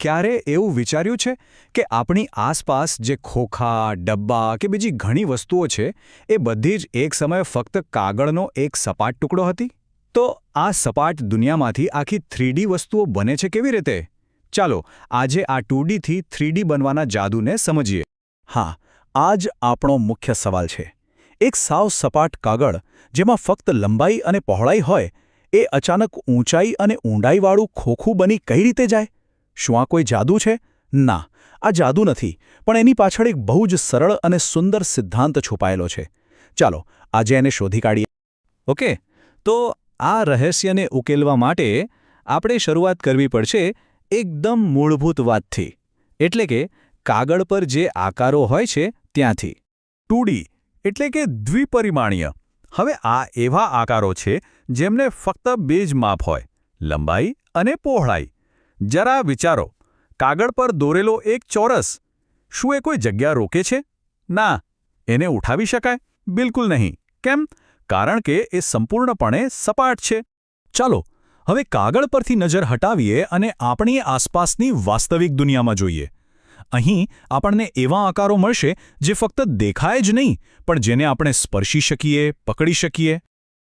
ક્યારે એવું વિચાર્યું છે કે આપણી આસપાસ જે ખોખા, ડબ્બા કે બીજી ઘણી વસ્તુઓ છે, એ બધી જ એક સમયે ફક્ત કાગળનો એક સપાટ ટુકડો હતી? તો આ સપાટ દુનિયામાંથી આખી થ્રીડી વસ્તુઓ બને છે કેવી રીતે? ચાલો, આજે આ ટુડીથી થ્રીડી બનવાના જાદુને સમજીએ. હા આ જ આપણો મુખ્ય સવાલ છે. એક સાવ સપાટ કાગળ, જેમાં ફક્ત લંબાઈ અને પહોળાઈ હોય, એ અચાનક ઊંચાઈ અને ઊંડાઈવાળું ખોખું બની કઈ રીતે જાય? શું આ કોઈ જાદુ છે? ના, આ જાદુ નથી, પણ એની પાછળ એક બહુ જ સરળ અને સુંદર સિદ્ધાંત છુપાયેલો છે. ચાલો, આજે એને શોધી કાઢીએ. ઓકે, તો આ રહસ્યને ઉકેલવા માટે આપણે શરૂઆત કરવી પડશે એકદમ મૂળભૂત વાતથી. એટલે કે, કાગળ પર જે આકારો હોય છે ત્યાંથી. ટુડી એટલે કે દ્વિપરિમાણીય. હવે આ એવા આકારો છે જેમને ફક્ત બે જ માપ હોય, લંબાઈ અને પહોળાઈ. જરા વિચારો, કાગળ પર દોરેલો એક ચોરસ શું એ કોઈ જગ્યા રોકે છે? ના, એને ઉઠાવી શકાય? બિલકુલ નહીં. કેમ? કારણ કે એ સંપૂર્ણપણે સપાટ છે. ચાલો, હવે કાગળ પરથી નજર હટાવીએ અને આપણી આસપાસની વાસ્તવિક દુનિયામાં જોઈએ. અહીં આપણને એવા આકારો મળશે જે ફક્ત દેખાય જ નહીં, પણ જેને આપણે સ્પર્શી શકીએ, પકડી શકીએ.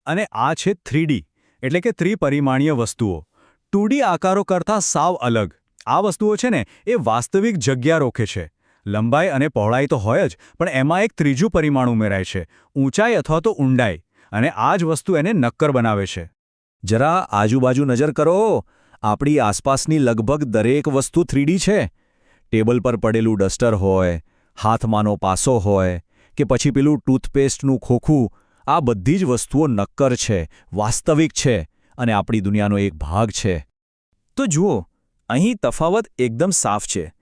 અને આ છે થ્રીડી એટલે કે ત્રિપરિમાણીય વસ્તુઓ. ટુડી આકારો કરતાં સાવ અલગ. આ વસ્તુઓ છે ને, એ વાસ્તવિક જગ્યા રોકે છે. લંબાઈ અને પહોળાઈ તો હોય જ, પણ એમાં એક ત્રીજું પરિમાણ ઉમેરાય છે. ઊંચાઈ અથવા તો ઊંડાઈ, અને આ જ વસ્તુ એને નક્કર બનાવે છે. જરા આજુબાજુ નજર કરો. આપણી આસપાસની લગભગ દરેક વસ્તુ થ્રીડી છે. ટેબલ પર પડેલું ડસ્ટર હોય, હાથમાંનો પાસો હોય, કે પછી પેલું ટૂથપેસ્ટનું ખોખું, આ બધી જ વસ્તુઓ નક્કર છે, વાસ્તવિક છે. અને આપણી દુનિયાનો એક ભાગ છે. તો જુઓ, અહીં તફાવત એકદમ સાફ છે.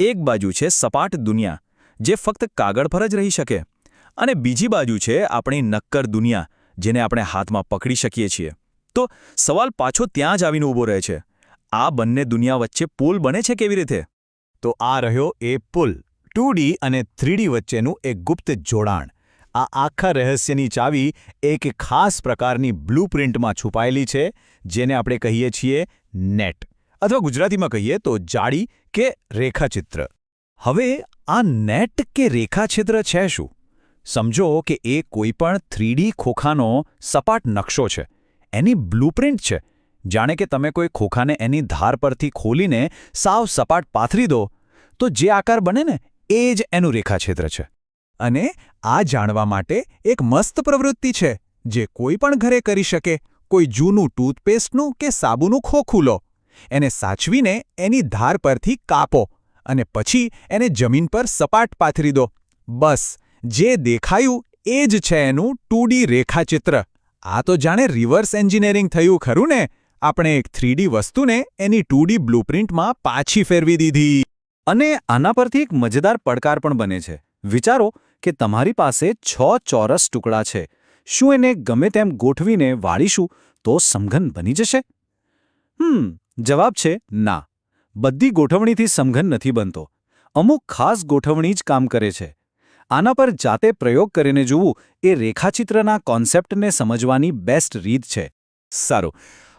એક બાજુ છે સપાટ દુનિયા, જે ફક્ત કાગળ પર જ રહી શકે. અને બીજી બાજુ છે આપણી નક્કર દુનિયા, જેને આપણે હાથમાં પકડી શકીએ છીએ. તો સવાલ પાછો ત્યાં જ આવીને ઊભો રહે છે. આ બંને દુનિયા વચ્ચે પુલ બને છે કેવી રીતે? તો આ રહ્યો એ પુલ, ટુ અને થ્રીડી વચ્ચેનું એક ગુપ્ત જોડાણ. આ આખા રહસ્યની ચાવી એક ખાસ પ્રકારની બ્લુપ્રિન્ટમાં છુપાયેલી છે, જેને આપણે કહીએ છીએ નેટ. અથવા ગુજરાતીમાં કહીએ તો જાળી કે રેખાચિત્ર. હવે આ નેટ કે રેખાચિત્ર છે શું? સમજો કે એ કોઈપણ થ્રીડી ખોખાનો સપાટ નકશો છે. એની બ્લુપ્રિન્ટ છે. જાણે કે તમે કોઈ ખોખાને એની ધાર પરથી ખોલીને સાવ સપાટ પાથરી દો, તો જે આકાર બને ને, એ જ એનું રેખાક્ષેત્ર છે. અને આ જાણવા માટે એક મસ્ત પ્રવૃત્તિ છે, જે કોઈ પણ ઘરે કરી શકે. કોઈ જૂનું ટૂથપેસ્ટનું કે સાબુનું ખોખું લો. એને સાચવીને એની ધાર પરથી કાપો અને પછી એને જમીન પર સપાટ પાથરી દો. બસ, જે દેખાયું એ જ છે એનું ટુડી રેખાચિત્ર. આ તો જાણે રિવર્સ એન્જિનિયરિંગ થયું, ખરું ને? આપણે એક થ્રીડી વસ્તુને એની ટુડી બ્લુપ્રિન્ટમાં પાછી ફેરવી દીધી. અને આના પરથી એક મજેદાર પડકાર પણ બને છે. વિચારો કે તમારી પાસે છ ચોરસ ટુકડા છે. શું એને ગમે તેમ ગોઠવીને વાળીશું તો સમઘન બની જશે? હમ, જવાબ છે ના. બધી ગોઠવણીથી સમઘન નથી બનતો. અમુક ખાસ ગોઠવણી જ કામ કરે છે. આના પર જાતે પ્રયોગ કરીને જોવું એ રેખાચિત્રના કોન્સેપ્ટને સમજવાની બેસ્ટ રીત છે. સારું.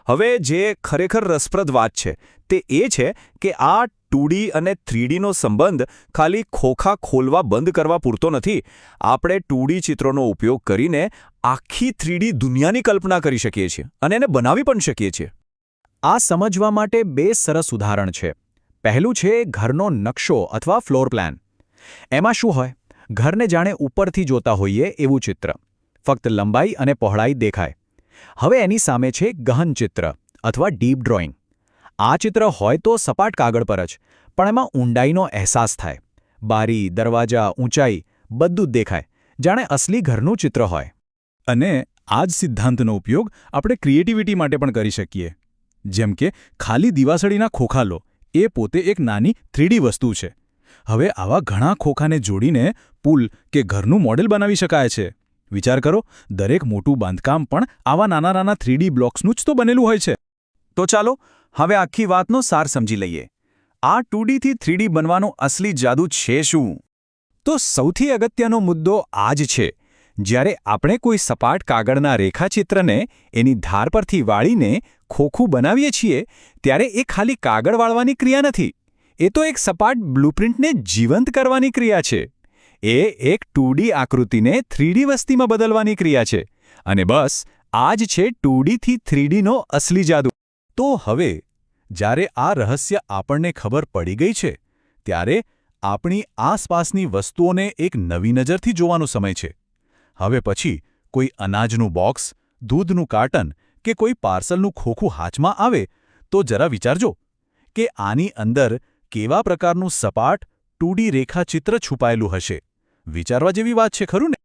હવે જે ખરેખર રસપ્રદ વાત છે તે એ છે કે આ ટુડી અને થ્રીડીનો સંબંધ ખાલી ખોખા ખોલવા બંધ કરવા પૂરતો નથી. આપણે ટુડી ચિત્રોનો ઉપયોગ કરીને આખી થ્રીડી દુનિયાની કલ્પના કરી શકીએ છીએ અને એને બનાવી પણ શકીએ છીએ. આ સમજવા માટે બે સરસ ઉદાહરણ છે. પહેલું છે ઘરનો નકશો અથવા ફ્લોર પ્લાન. એમાં શું હોય? ઘરને જાણે ઉપરથી જોતા હોઈએ એવું ચિત્ર. ફક્ત લંબાઈ અને પહોળાઈ દેખાય. હવે એની સામે છે ગહન ચિત્ર અથવા ડીપ ડ્રોઈંગ. આ ચિત્ર હોય તો સપાટ કાગળ પર જ, પણ એમાં ઊંડાઈનો અહેસાસ થાય. બારી, દરવાજા, ઊંચાઈ, બધું જ દેખાય. જાણે અસલી ઘરનું ચિત્ર હોય. અને આ જ સિદ્ધાંતનો ઉપયોગ આપણે ક્રિએટિવિટી માટે પણ કરી શકીએ. જેમ કે, ખાલી દિવાસળીના ખોખા લો, એ પોતે એક નાની થ્રીડી વસ્તુ છે. હવે આવા ઘણા ખોખાને જોડીને પુલ કે ઘરનું મોડેલ બનાવી શકાય છે. વિચાર કરો, દરેક મોટું બાંધકામ પણ આવા નાના નાના થ્રીડી બ્લોક્સનું જ તો બનેલું હોય છે. તો ચાલો હવે આખી વાતનો સાર સમજી લઈએ. આ ટુડીથી થ્રીડી બનવાનો અસલી જાદુ છે શું? તો સૌથી અગત્યનો મુદ્દો આ જ છે. જ્યારે આપણે કોઈ સપાટ કાગળના રેખાચિત્રને એની ધાર પરથી વાળીને ખોખું બનાવીએ છીએ, ત્યારે એ ખાલી કાગળ વાળવાની ક્રિયા નથી. એ તો એક સપાટ બ્લુપ્રિન્ટને જીવંત કરવાની ક્રિયા છે. એ એક ટુડી આકૃતિને થ્રીડી વસ્તીમાં બદલવાની ક્રિયા છે. અને બસ આ જ છે ટુડીથી થ્રીડીનો અસલી જાદુ. તો હવે, જ્યારે આ રહસ્ય આપણને ખબર પડી ગઈ છે, ત્યારે આપણી આસપાસની વસ્તુઓને એક નવી નજરથી જોવાનો સમય છે. હવે પછી કોઈ અનાજનું બોક્સ, દૂધનું કાર્ટન કે કોઈ પાર્સલનું ખોખું હાથમાં આવે, તો જરા વિચારજો કે આની અંદર કેવા પ્રકારનું સપાટ, ટુડી રેખાચિત્ર છુપાયેલું હશે. વિચારવા જેવી વાત છે, ખરું ને?